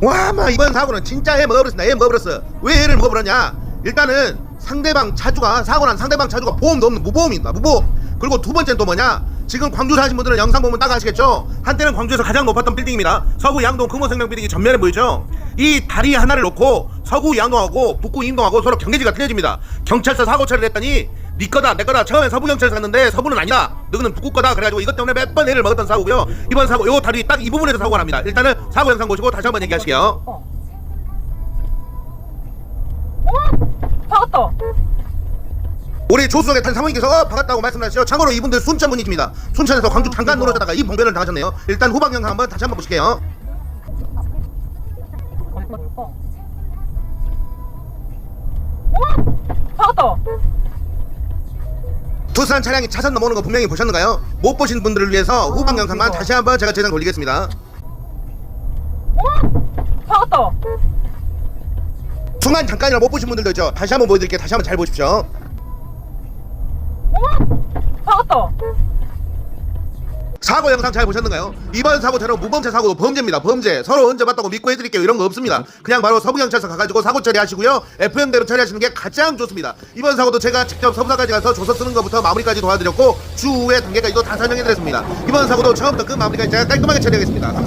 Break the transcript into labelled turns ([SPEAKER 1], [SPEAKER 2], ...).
[SPEAKER 1] 와, 마 이번 사고는 진짜 해 먹어버렸습니다. 해 먹어버렸어. 왜 해를 먹어버렸냐? 일단은 상대방 차주가 사고 난 상대방 차주가 보험도 없는 무보험입니다. 무보험. 그리고 두 번째는 또 뭐냐? 지금 광주 사신 분들은 영상 보면 딱 아시겠죠? 한때는 광주에서 가장 높았던 빌딩입니다. 서구 양동 금호생명 빌딩이 전면에 보이죠? 이 다리 하나를 놓고 서구 양동하고 북구 임동하고 서로 경계지가 틀려집니다. 경찰서 사고 처리를 했더니 네 거다 내 거다. 처음에 서부 경찰서 갔는데 서부는 아니다. 너는 북구 거다. 그래가지고 이것 때문에 몇 번 해를 먹었던 사고고요. 이번 사고 요 다리 딱 이 부분에서 사고가 납니다. 일단은 사고 영상 보시고 다시 한번 얘기하시게요.
[SPEAKER 2] 어. 박았다.
[SPEAKER 1] 우리 조수석에 탄 사모님께서 어, 반갑다고 말씀하시죠. 참고로 이분들 순천 분이십니다. 순천에서 광주 잠깐 놀러다가 이 봉변을 당하셨네요. 일단 후방 영상 한번 다시 한번 보실게요.
[SPEAKER 2] 박았다.
[SPEAKER 1] 두산 차량이 차선 넘어오는 거 분명히 보셨는가요? 못 보신 분들을 위해서 후방 영상만 다시 한번 제가 재생 돌리겠습니다
[SPEAKER 2] 박았다.
[SPEAKER 1] 중간 잠깐이라 못 보신 분들도 있죠 다시 한번 보여드릴게요 다시 한번 잘 보십시오
[SPEAKER 2] 박았다.
[SPEAKER 1] 사고 영상 잘 보셨는가요? 이번 사고 처럼 무범차 사고도 범죄입니다. 범죄. 서로 언제 봤다고 믿고 해드릴게요. 이런 거 없습니다. 그냥 바로 서부경찰서 가가지고 사고 처리하시고요. FM대로 처리하시는 게 가장 좋습니다. 이번 사고도 제가 직접 서부사까지 가서 조서 쓰는 것부터 마무리까지 도와드렸고 추후에 단계까지도 다 설명해드렸습니다. 이번 사고도 처음부터 끝 마무리까지 제가 깔끔하게 처리하겠습니다. 감사합니다.